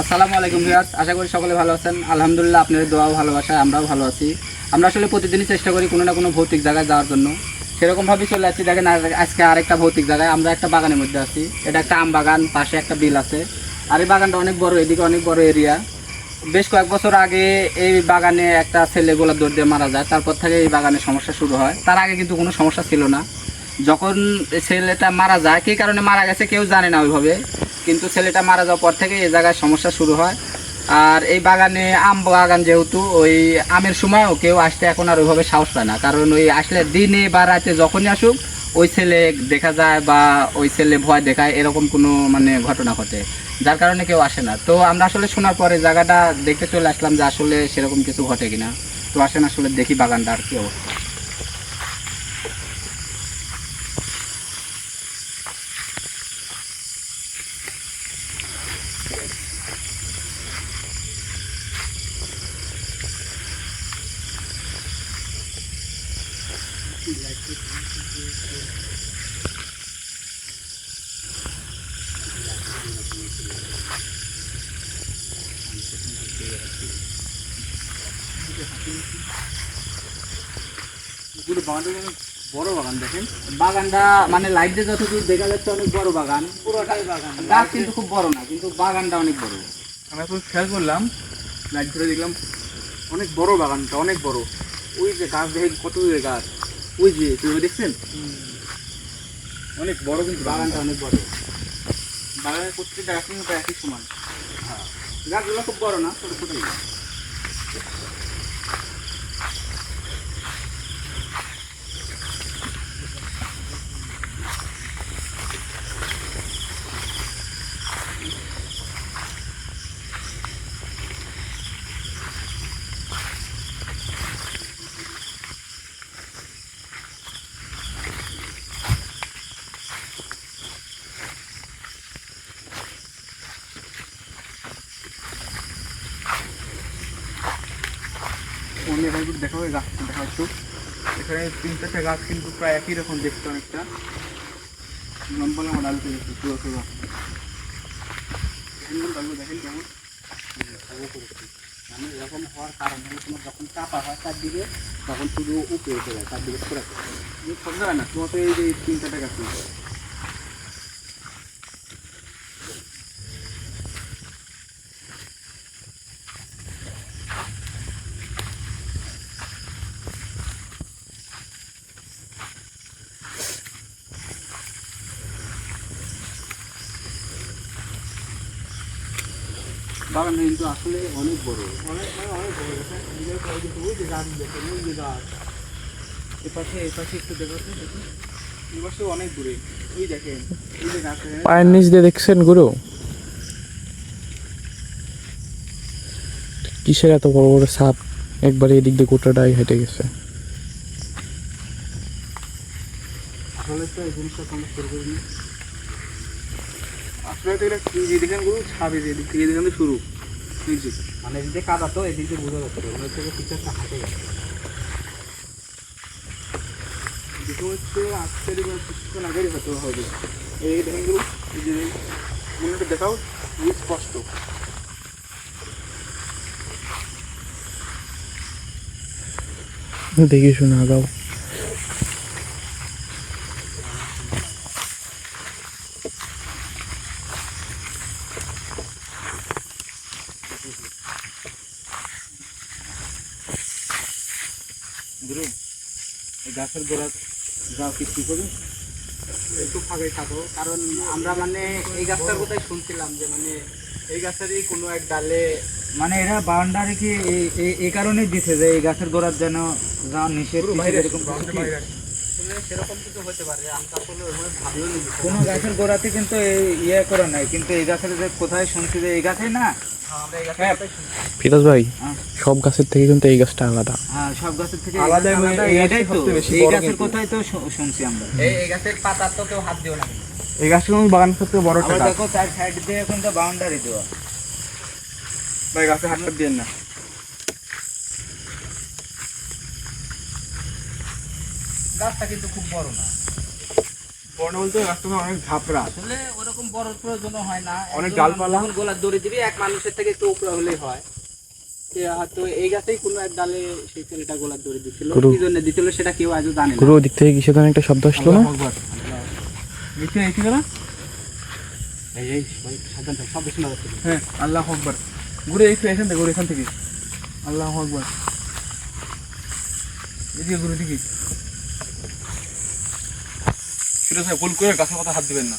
আসসালামু আলাইকুম ভিউয়ার্স, আশা করি সকলে ভালো আছেন। আলহামদুলিল্লাহ আপনাদের দোয়া ও ভালোবাসায়, আমরাও ভালো আছি। আমরা আসলে প্রতিদিনই চেষ্টা করি কোনো না কোনো ভৌতিক জায়গায় যাওয়ার জন্য। সেরকমভাবেই চলে আসছি। দেখেন আজকে আরেকটা ভৌতিক জায়গায়। আমরা একটা বাগানের মধ্যে আছি। এটা একটা আম বাগান, পাশে একটা বিল আছে। আর এই বাগানটা অনেক বড়, এদিকে অনেক বড় এরিয়া বেশ কয়েক বছর আগে এই বাগানে একটা ছেলে গোলাপ দৌড় দিয়ে মারা যায়। তারপর থেকে এই বাগানে সমস্যা শুরু হয়। তার আগে কিন্তু কোনো সমস্যা ছিল না। যখন ছেলেটা মারা যায়, কী কারণে মারা গেছে কেউ জানে না ওইভাবে। কিন্তু ছেলেটা মারা যাওয়ার পর থেকে এই জায়গায় সমস্যা শুরু হয়। আর এই বাগানে আম বাগান যেহেতু, ওই আমের সময়ও কেউ আসতে এখন আর ওইভাবে সাহস পায় না। কারণ ওই আসলে দিনে বা রাতে যখনই আসুক, ওই ছেলে দেখা যায় বা ওই ছেলে ভয় দেখায়, এরকম কোনো মানে ঘটনা ঘটে। যার কারণে কেউ আসে না। তো আমরা আসলে শোনার পরে জায়গাটা দেখতে চলে আসলাম যে আসলে সেরকম কিছু ঘটে কিনা। তো আসেন আসলে দেখি বাগানটা আর কি অবস্থা। বাগানটা বড় বাগান দেখেন। বাগানটা মানে লাইট দিয়ে যতদূর দেখা যাচ্ছে অনেক বড় বাগান। পুরোটাই বাগান। গাছ কিন্তু খুব বড় না কিন্তু বাগানটা অনেক বড়। আমরা এখন খেয়াল করলাম লাইট ধরে দেখলাম অনেক বড় বাগানটা অনেক বড়। ওই যে গাছ দেখেন কত দূরে গাছ। ওই যে তুমি দেখছেন? অনেক বড় কিন্তু বাগানটা অনেক বড়। বাগানের প্রত্যেকটা গাছ কিন্তু একই সমান। গাছগুলো খুব বড় না ছোট ছোট অন্য দেখা হয় গাছ দেখা একটু এখানে তিন চারটা গাছ কিন্তু প্রায় একই রকম দেখতে অনেকটা। লম্বা লম্বা ডাল পেয়েছে পুরো পুরো। দেখেন ডালগুলো দেখেন কেমন। মানে এরকম হওয়ার কারণ হলো তোমার যখন চাপা হয় চারদিকে, তখন শুধু উপরে উঠে যায়। তুমি সব জায়গায় না, তোমার তো এই যে তিন চারটা গাছ কিন্তু আসলে অনেক বড়। অনেক মানে অনেক বড় গেছে নিজের ঘরে কিন্তু ওই যে গাছ দেখেন ওই যে গাছ এপাশে এপাশে একটু দেখাতে দেখুন। এপাশে অনেক দূরে। ওই দেখেন এই যে গাছ পায়ের নিচ দিয়ে দেখছেন গুরু? কিসের এত বড় বড় সাপ? একবারে এদিক দিয়ে গোটাটাই হেঁটে গেছে। আসলে তো এই জিনিসটা কোনো আসলে তো এটা দেখেন গুরু ছাবে যে এদিক থেকে দেখেন তো শুরু। মানে এদিকে কাদা তো, এদিকে বোঝা যাচ্ছে। ওগুলো থেকে একটা হাঁটে গেছে হচ্ছে আজকে কিছুক্ষণ আগেই হয়তো হবে। এই এই যে মনে একটু দেখাও, খুবই স্পষ্ট। দেখি শুনে আগাও। গাছের গোড়া যাও কৃষি করি একটু ফাঁকাই থাকো কারণ আমরা মানে এই গাছটার কথাই শুনছিলাম যে মানে এই গাছেরই কোনো এক ডালে মানে এরা বাউন্ডারি কি এই- কারণেই দিছে যে এই গাছের গোড়ার যেন যা নিষেধ এরকম সেরকম কিছু হতে পারে আমরা আসলে ওইভাবে ভাবিও নি কোনো গাছের গোড়াতে কিন্তু এই ইয়ে করা নাই কিন্তু এই গাছের যে কোথায় শুনছি যে এই গাছে না? আমরা এই গাছের হ্যাঁ। শুনছি। ফিরোজ ভাই হ্যাঁ। সব গাছের থেকে কিন্তু এই গাছটা আলাদা। হ্যাঁ সব গাছের থেকে আলাদা এটাই তো। এই গাছের কিন্তু। কোথায় তো শুনছি আমরা। এই এই গাছের পাতা তো কেউ হাত দিও না। এই গাছটা বাগান সবচেয়ে বড় দেখো চার সাইড দিয়ে এখন তো বাউন্ডারি দেওয়া। ভাই গাছে হাতটা দিয়ে না। গাছটা কিন্তু খুব বড় না। বড় বলতে গাছটা অনেক ঝাপড়া আসলে ওরকম বড় প্রয়োজন হয় না। অনেক ডালপালা। যখন দড়ি দিবি এক মানুষের থেকে একটু উপরে হলেই হয়। হয়তো এই গাছেই কোনো এক ডালে সেই ছেলেটা গোলাপ দড়ি দিচ্ছিল কি জন্য দিচ্ছিল সেটা কেউ আজও জানে না। গুরু থেকে কিসে একটা শব্দ আসলো না? নিচে নিচে না এই এই সাবধান থাক, সব শোনা যাচ্ছে। হ্যাঁ আল্লাহ আকবার। ঘুরে একটু এখান থেকে ঘুরে এখান থেকে। আল্লাহ আকবার। এদিকে ঘুরে দিকে ভুল করে গাছের কথা হাত দিবেন না।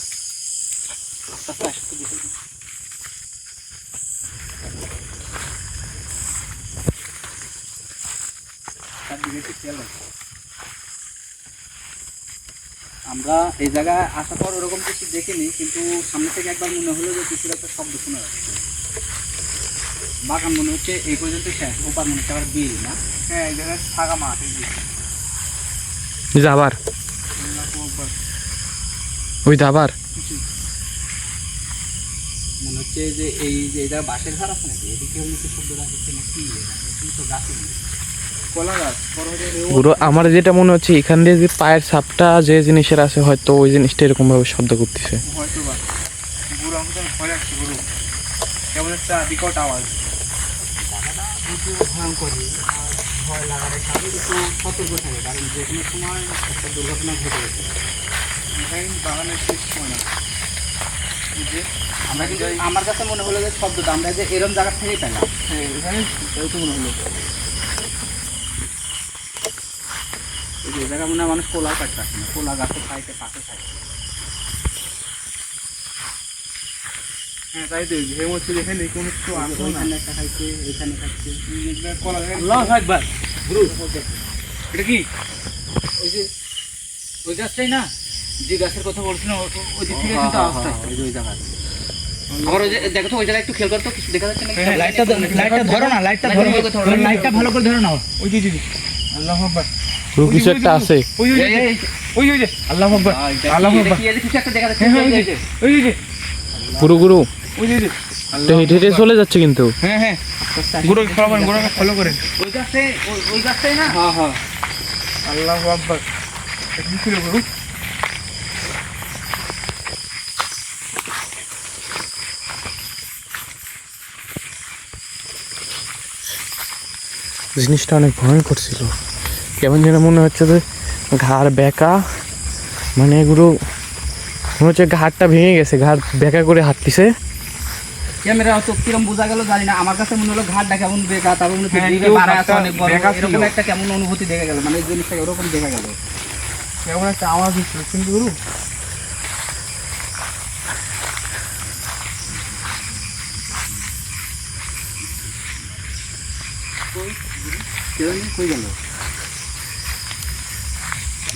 আমরা এই জায়গায় আসার পর ওরকম কিছু দেখিনি কিন্তু সামনে থেকে একবার মনে হলো যে কিছুর একটা শব্দ শোনা যাচ্ছে। বাগান মনে হচ্ছে এই পর্যন্ত শেষ ওপার মনে হচ্ছে আবার বিল না? হ্যাঁ এই জায়গায় ফাঁকা মাঠ এই যে আবার। ওই যে আবার? মনে হচ্ছে যে এই যে এটা বাঁশের ঘর আছে নাকি? এদিকে হচ্ছে শব্দটা হচ্ছে না কি? তো গাছই নেই। কলা গাছ পরবর্তী আমার যেটা মনে হচ্ছে এখান দিয়ে যে পায়ের ছাপটা যে জিনিসের আছে হয়তো ওই জিনিসটা এরকম ভাবে শব্দ করতেছে। ভয় লাগার কারণ যে কোনো সময় একটা দুর্ঘটনা ঘটে যেতে এখানে বাগানের শেষ না। যে আমরা কিন্তু আমার কাছে মনে হলো যে শব্দটা আমরা যে এরম জায়গা থেকেই পেলাম। হ্যাঁ এখানে তো মনে হলো। এই যে জায়গা মনে হয় মানুষ কোলা কাটতে আসে না। কোলা গাছের সাইডে পাশে থাকে। হ্যাঁ তাই তো হচ্ছে এখানে কোনো কিছু আসলো না। একটা খাইছে এখানে খাইছে। কলা গাছ। আল্লাহ একবার। এটা কি? ওই যে ওই গাছটাই না? যে গাছের কথা বলছিলাম ওই দিক থেকে কিন্তু আওয়াজটা ওই ওই জায়গা আবার ওই দেখো তো ওই জায়গায় একটু খেয়াল করো তো কিছু দেখা যাচ্ছে না হ্যাঁ, লাইটটা লাইটটা ধরো না লাইটটা ধরো লাইটটা ভালো করে ধরো না ওই যে দিদি আল্লাহ আকবার গুরু কিছু একটা আছে ওই ওই ওই ওই যে আকবার আল্লাহ আকবার কি কিছু একটা দেখা যাচ্ছে হ্যাঁ হ্যাঁ ওই ওই যে গুরু গুরু ওই যে হেঁটে হেঁটে চলে যাচ্ছে কিন্তু হ্যাঁ হ্যাঁ গুরু ফলো করেন গুরুকে ফলো করেন ওই গাছটাই ওই- ওই গাছটাই না হ্যাঁ হ্যাঁ আল্লাহ আকবার কি ছিল গুরু জিনিসটা অনেক ভয়ঙ্কর ছিল। কেমন যেন মনে হচ্ছে যে ঘাড় বেঁকা মানে এগুলো মনে হচ্ছে ঘাড়টা ভেঙে গেছে ঘাড় বেঁকা করে হাঁটতিছে। ক্যামেরা তো কিরম বোঝা গেল জানি না আমার কাছে মনে হলো ঘাটটা কেমন বেকা তারপর মনে হচ্ছে হ্যাঁ, অনেক বড়। এরকম একটা কেমন অনুভূতি দেখা গেল মানে এই জিনিসটা ওরকম দেখা গেল। কেমন একটা আওয়াজ হচ্ছিল কিন্তু কেউ কই গেল।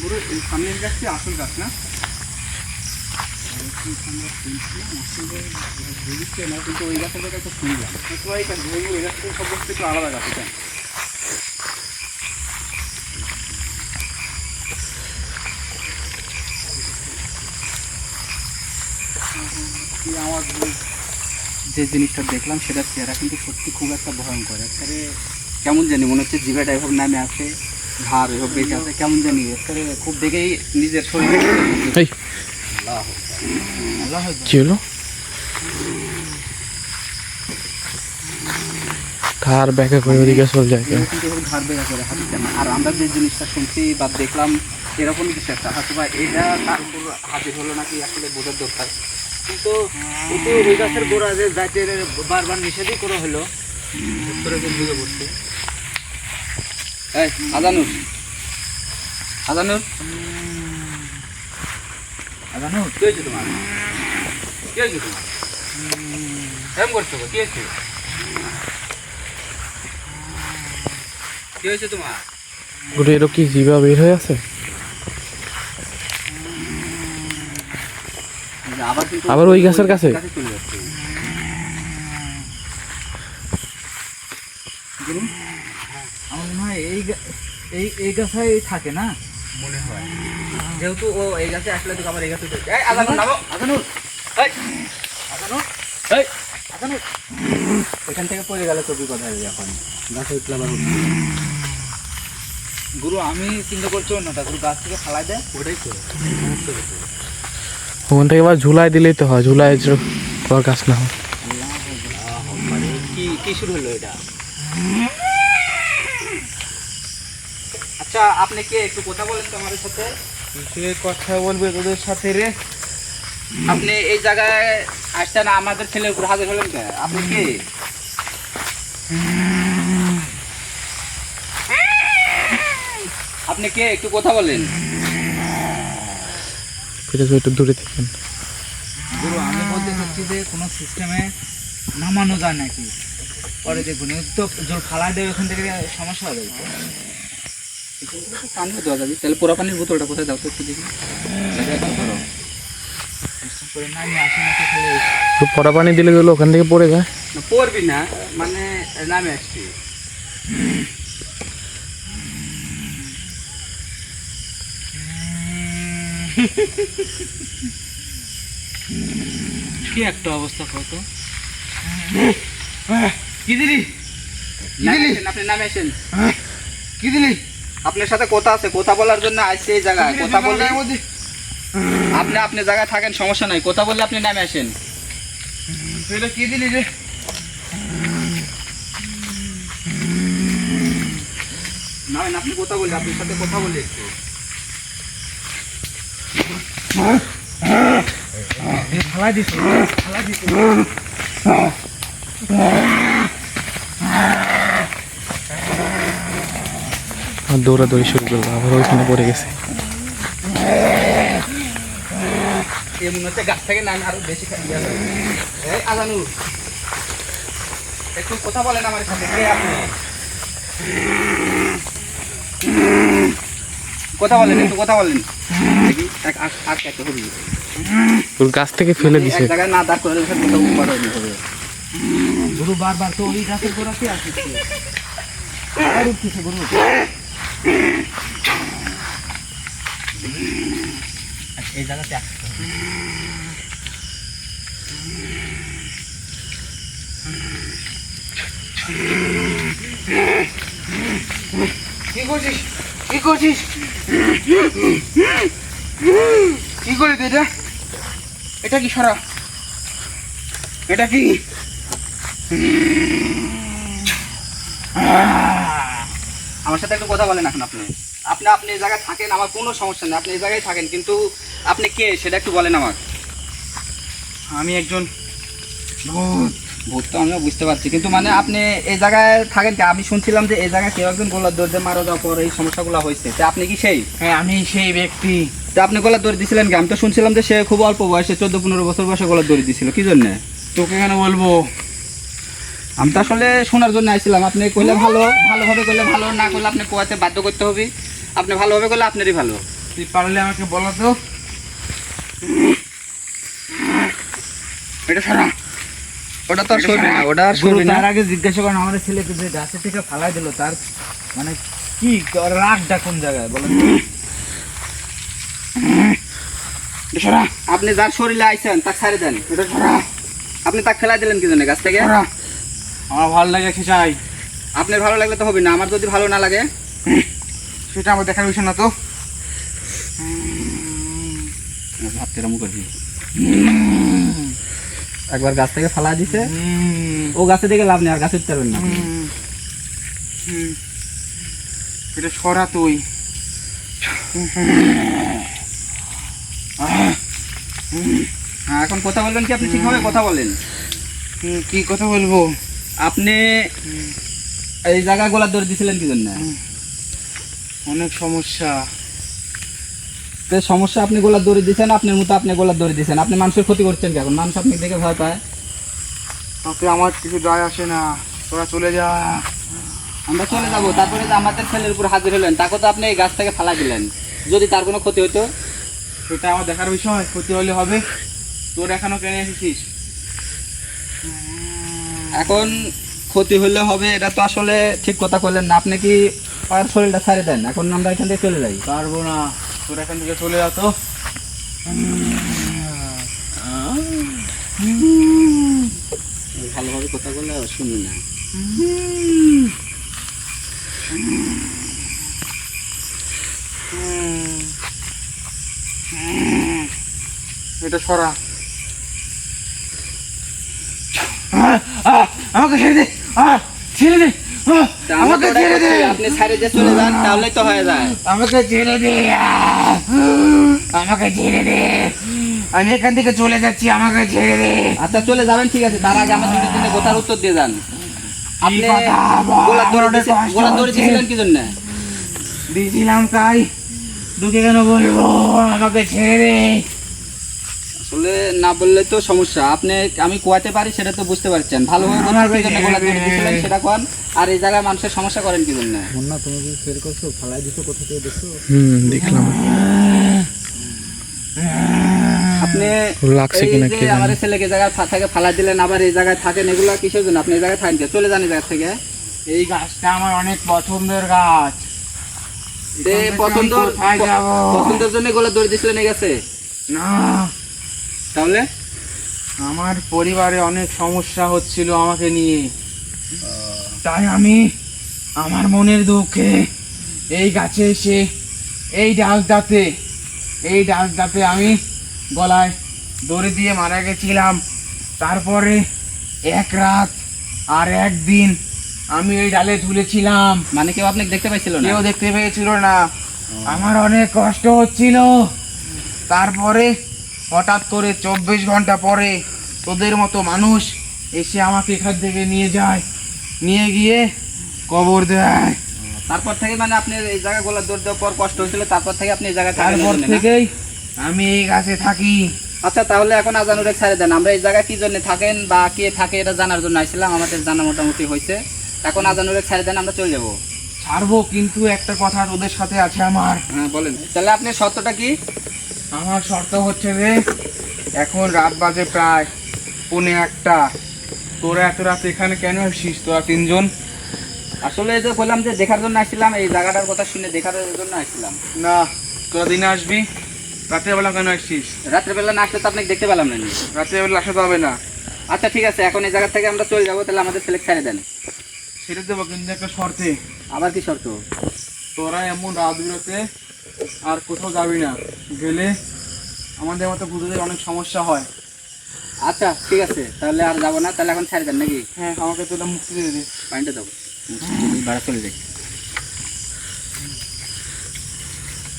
গুরু এই সামনের গাছটি আসল গাছ না? কিন্তু ওই গাছের সব গাছ থেকে আলাদা গাছ, এটা। আমার যে জিনিসটা দেখলাম সেটা চেহারা কিন্তু সত্যি খুব একটা ভয়ঙ্কর। একেবারে কেমন জানি মনে হচ্ছে জিভাটা এভাবে নামে আছে ঘাড় এভাবে বেঁচে আছে কেমন জানি খুব দেখেই নিজের শরীরে কি হলো? ঘাড় বেঁকা করে ওদিকে চলে যায় কিন্তু ঘাড় করে আর আমরা যে জিনিসটা শুনছি বা দেখলাম এরকমই কিছু একটা। হয়তো বা এটা তার উপর হাজির হলো নাকি আসলে বোঝার দরকার। কিন্তু কিন্তু ওই গাছের গোড়া যে বারবার নিষেধই করা হলো করে যে ঢুকে পড়ছে এই আজানুর। আজানুর? আজানুর কি হয়েছে তোমার? কি হয়েছে তোমার? এরকম করছ? কি হয়েছে? কি হয়েছে তোমার? গুরু এরও কি জিবা বের হয়ে আছে? আবার আবার ওই গাছের কাছে? চলে যাচ্ছে আমার মনে হয় এই এই এই গাছাই থাকে না? মনে হয়। যেহেতু ও এই গাছে আসলে তো আমার এই গাছে তো- এই আজানুর নামো। আজানুর এই আজানুর এই। আজানুর ওইখান থেকে পড়ে গেলে কোথায় যাবে এখন। গাছে উঠলে আবার গুরু আমি চিন্তা করছি অন্যটা গুরু গাছ থেকে ফালাই দেয় ওটাই তো। ওখান থেকে আবার ঝুলাই দিলেই তো হয়। ঝুলাই গাছ না হয় মানে কি কি শুরু হলো এটা? আচ্ছা আপনি কে? একটু কথা বলেন তো আমাদের সাথে। সে কথা বলবে তোদের সাথে রে। আপনি এই জায়গায় আসছেন আমাদের ছেলের উপর হাজির হলেন কে? আপনি কে? আপনি কে? একটু কথা বলেন। একটু দূরে থাকেন গুরু আমি বলতে চাচ্ছি যে কোনো সিস্টেমে নামানো যায় নাকি? পরে দেখুন জল ফালাই দেবে ওখান থেকে সমস্যা হবে। পানি দেওয়া যাবে তাহলে পোড়া পানির বোতলটা কোথায় দাও তো একটু দেখি। পরা পানি দিলে গেলো ওখান থেকে পড়ে যায়। না, পড়বি না মানে নামে আসছি কি একটা অবস্থা কত কি দিলি? আসেন, আপনি নামে আসেন। কি দিলি? আপনার সাথে কথা আছে কথা বলার জন্য আসছে এই জায়গায় কথা বললে আপনি আপনি জায়গায় থাকেন সমস্যা নাই কথা বললে আপনি নামে আসেন এটা কি দিলি রে নামেন আপনি কথা বললে আপনার সাথে কথা বলি একটু ফালাই দিস ফালাই দিস দৌড়াদৌড়ি শুরু করল, আবার ওইখানে পড়ে গেছে। গাছ থেকে আরও বেশি। একটু কথা বলেন আমার কথা বলেন একটু কথা বলেন গাছ থেকে ফেলে দিছে। জায়গায় না করে বারবার তো ওই গাছের গোড়াতে আসছে। আর গুরু। এই জায়গাতে আসতে কি করছিস? কি করছিস? কি এটা? এটা কি সরা? এটা কি? আমার সাথে একটু কথা বলেন এখন আপনি। আপনি আপনি এই জায়গায় থাকেন আমার কোনো সমস্যা নেই আপনি এই জায়গায় থাকেন কিন্তু আপনি কে সেটা একটু বলেন আমার আমি একজন ভূত। তো আমিও বুঝতে পারছি কিন্তু মানে আপনি এই জায়গায় থাকেন আমি শুনছিলাম যে এই জায়গায় কেউ একজন গোলার দৌড় দিয়ে মারা যাওয়ার পর এই সমস্যাগুলো হয়েছে। তা আপনি কি সেই? হ্যাঁ আমি সেই ব্যক্তি। তা আপনি গোলার দৌড় দিছিলেন কি? আমি তো শুনছিলাম যে সে খুব অল্প বয়সে চোদ্দ পনেরো বছর বয়সে গোলার দৌড় দিছিল কি জন্য? তোকে কেন বলব? আমি তো আসলে শোনার জন্য আইছিলাম। আপনি কইলে ভালো ভালোভাবে করলে ভালো না করলে আপনি পোয়াতে বাধ্য করতে হবে। আপনি ভালোভাবে করলে আপনারই ভালো। তুই পারলে আমাকে বলো তো। এটা সরা ওটা তো আর সরবে না ওটা আর সরবে না। তার আগে জিজ্ঞাসা করেন আমার ছেলেকে যে গাছে থেকে ফালাই দিল তার মানে কি রাগটা কোন জায়গায় বলো তো? এটা সরা আপনি যার শরীরে আইছেন তাকে ছাড়ে দেন। এটা আপনি তাকে ফেলাই দিলেন কি জন্য গাছ থেকে? আমার ভালো লাগে চাই আপনার ভালো লাগলে তো হবে না আমার যদি ভালো না লাগে। সেটা আমার দেখার বিষয় না তো। ভাবতে এরকম করবি একবার গাছ থেকে ফালা দিছে। ও গাছে দেখে লাভ নেই আর গাছে উঠতে পারবেন না। এটা সরা তুই এখন কথা বলবেন কি আপনি? ঠিকভাবে কথা বলেন। কি কথা বলব? আপনি এই জায়গায় গোলার দৌড় দিছিলেন কি জন্য অনেক সমস্যা। তো সমস্যা আপনি গোলার দৌড়ে দিচ্ছেন আপনার মতো আপনি গোলার দৌড়ে দিচ্ছেন আপনি মানুষের ক্ষতি করছেন কি এখন? মানুষ আপনি দেখে ভয় পায়। তাতে আমার কিছু যায় আসে না। তোরা চলে যা। আমরা চলে যাব। তারপরে যে আমাদের ছেলের উপর হাজির হলেন তাকে তো আপনি এই গাছ থেকে ফালা দিলেন। যদি তার কোনো ক্ষতি হতো সেটা আমার দেখার বিষয়। ক্ষতি হলে হবে। তোর এখনও কেন এসেছিস? এখন ক্ষতি হলে হবে এটা তো আসলে ঠিক কথা করলেন না। আপনি কি আর শরীরটা ছাড়ে দেন? এখন আমরা এখান থেকে চলে যাই। পারব না। তোর এখান থেকে চলে যা তো। ভালোভাবে কথা বলে শুনি না। এটা সরা। আমাকে ছেড়ে দে। ছেড়ে দে। আমাকে ছেড়ে দে। আপনি ছাড়ে যে চলে যান তাহলেই তো হয়ে যায়। আমাকে ছেড়ে দে। আমাকে ছেড়ে দে। আমি এখান থেকে চলে যাচ্ছি আমাকে ছেড়ে দে। আচ্ছা চলে যাবেন ঠিক আছে। তার আগে আমার দুটো তিনটে কথার উত্তর দিয়ে যান। আপনি গোলা দৌড়ে গোলা দৌড়ে। দিয়েছিলেন কি জন্য? দিয়েছিলাম তাই দুকে কেন বলব? আমাকে ছেড়ে দে। আসলে না বললে তো সমস্যা। আপনি আমি কোয়াতে পারি সেটা তো বুঝতে পারছেন। ভালোভাবে কি জন্য গোলা দৌড়ে দিয়েছিলেন সেটা কোন আর এই জায়গায় মানুষের সমস্যা করেন কি জন্য? হুম দেখলাম। আপনি লাগছে কিনা কে আমার ছেলেকে জায়গায় ফা- থেকে ফালা দিলেন আবার এই জায়গায় থাকেন এগুলো কিসের জন্য? আপনি এই জায়গায় থাকেন কে? চলে যান এই জায়গা থেকে। এই গাছটা আমার অনেক পছন্দের গাছ। তে পছন্দ আমি কোথায় যাব? পছন্দের জন্য গোলা দৌড়ে দিয়েছিলেন এই গেছে? না। তাহলে? আমার পরিবারে অনেক সমস্যা হচ্ছিল আমাকে নিয়ে। তাই আমি আমার মনের দুঃখে এই গাছে এসে এই ডালটাতে এই ডালটাতে আমি গলায় দড়ি দিয়ে মারা গেছিলাম। তারপরে এক রাত আর একদিন আমি এই ডালে ঝুলেছিলাম। মানে কেউ আপনাকে দেখতে পাইছিল না? কেউ দেখতে পেয়েছিল না। আমার অনেক কষ্ট হচ্ছিল। তারপরে হঠাৎ করে চব্বিশ ঘণ্টা পরে তোদের মতো মানুষ এসে আমাকে এখান থেকে নিয়ে যায় নিয়ে গিয়ে কবর দেয়। তারপর থেকে মানে আপনি এই জায়গায় গোলা দৌড় দেওয়ার পর কষ্ট হয়েছিল তারপর থেকে আপনি এই জায়গায় তারপর থেকেই আমি এই গাছে থাকি। আচ্ছা তাহলে এখন আজানুরে ছেড়ে দেন। আমরা এই জায়গায় কি জন্য থাকেন বা কে থাকে এটা জানার জন্য আসছিলাম আমাদের জানা মোটামুটি হয়েছে। এখন আজানুরে ছেড়ে দেন আমরা চলে যাব। ছাড়বো কিন্তু একটা কথা তোদের সাথে আছে আমার। হ্যাঁ বলেন। তাহলে আপনি শর্তটা কি? আমার শর্ত হচ্ছে যে এখন রাত বাজে প্রায় পৌনে একটা। তোরা এত রাত এখানে কেন আসছিস তোরা তিনজন? আসলে এই যে বললাম যে দেখার জন্য আসছিলাম এই জায়গাটার কথা শুনে দেখার জন্য আসছিলাম। না তোরা দিনে আসবি? রাতের বেলা কেন আসছিস? রাত্রেবেলা না আসলে তো আপনাকে দেখতে পেলাম না নি। রাতের বেলা আসাতে হবে না। আচ্ছা ঠিক আছে এখন এই জায়গা থেকে আমরা চলে যাব তাহলে আমাদের ছেলে ছেড়ে দেন। সেটা দেবো কিন্তু একটা শর্তে। আবার কি শর্ত? তোরা এমন রাত বিরতে আর কোথাও যাবি না। গেলে আমাদের মতো ভূতদের অনেক সমস্যা হয়। আচ্ছা ঠিক আছে। তাহলে আর যাব না তাহলে এখন ছেড়ে দেন নাকি? হ্যাঁ আমাকে তোরা মুক্তি দিয়ে দে। পানিটা দেবো ভাড়া চলে যাই।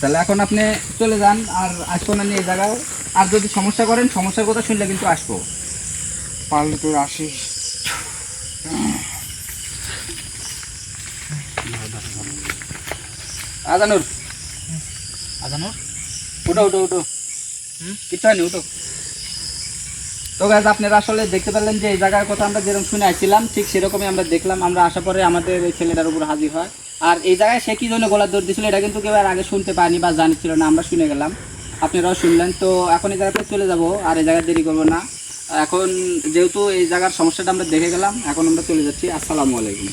তাহলে এখন আপনি চলে যান আর আসব না নিয়ে এই জায়গায়। আর যদি সমস্যা করেন সমস্যার কথা শুনলে কিন্তু আসব। পারলে তোর আসিস। আজানুর। আজানুর? উঠো উঠো উঠো। কিচ্ছু হয়নি উঠো। তো গাছ আপনারা আসলে দেখতে পারলেন যে এই জায়গার কথা আমরা যেরকম শুনে আসছিলাম ঠিক সেরকমই আমরা দেখলাম। আমরা আসার পরে আমাদের এই ছেলেটার উপর হাজির হয়। আর এই জায়গায় সে কী জন্য গলার দৌড় দিয়েছিল এটা কিন্তু কেউ আর আগে শুনতে পায়নি বা জানিছিল না আমরা শুনে গেলাম। আপনারাও শুনলেন। তো এখন এই জায়গাতে চলে যাব আর এই জায়গায় দেরি করব না। এখন যেহেতু এই জায়গার সমস্যাটা আমরা দেখে গেলাম এখন আমরা চলে যাচ্ছি। আসসালামু আলাইকুম।